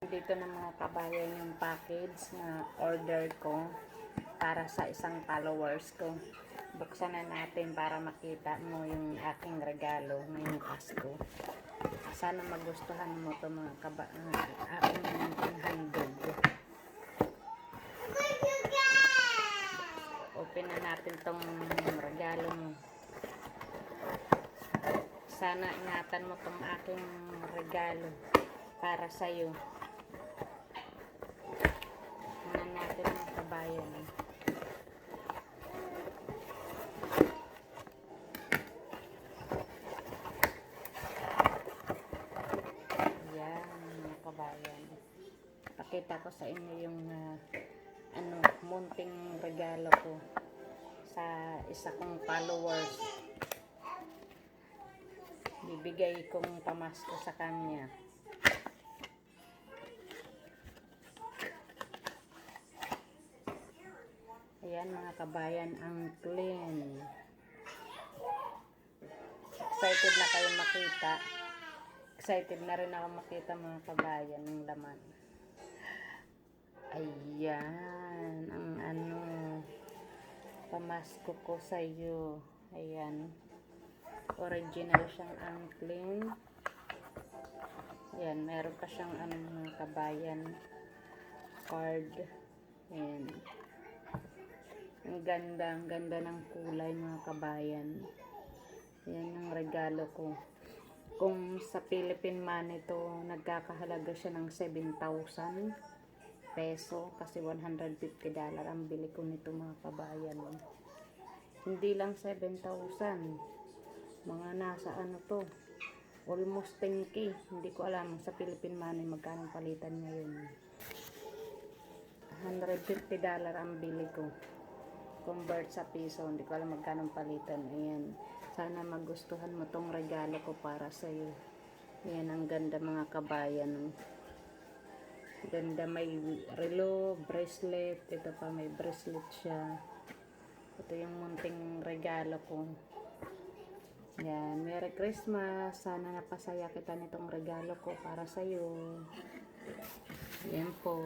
Dito ng mga kabayan yung package na order ko para sa isang followers ko. Buksan na natin para makita mo yung aking regalo ngayong Pasko. Sana magustuhan mo to mga kaba uh, aking handog. Open na natin tong regalo mo. Sana ingatan mo tong aking regalo para sa'yo. Tingnan natin ang kabayan. Yan, mga kabayan. Pakita ko sa inyo yung ah, ano, munting regalo ko sa isa kong followers. Bibigay kong pamasko sa kanya. Ayan mga kabayan, ang clean. Excited na kayo makita. Excited na rin ako makita mga kabayan ng laman. Ayan, ang ano, pamasko ko sa iyo. Ayan. Original siyang ang clean. Ayan, meron pa siyang ano mga kabayan card. Ayan. Ang ganda, ang ganda ng kulay mga kabayan. Yan ang regalo ko. Kung sa Philippine money to, nagkakahalaga siya ng 7,000 peso kasi 150 dollar ang bili ko nito mga kabayan. Hindi lang 7,000. Mga nasa ano to, almost 10k. Hindi ko alam sa Philippine money magkano palitan ngayon. 150 dollar ang bili ko convert sa piso. Hindi ko alam magkano palitan. Ayan. Sana magustuhan mo tong regalo ko para sa iyo. Ayan, ang ganda mga kabayan. Ganda may relo, bracelet. Ito pa may bracelet siya. Ito yung munting regalo ko. Yan, Merry Christmas. Sana napasaya kita nitong regalo ko para sa iyo. Yan po.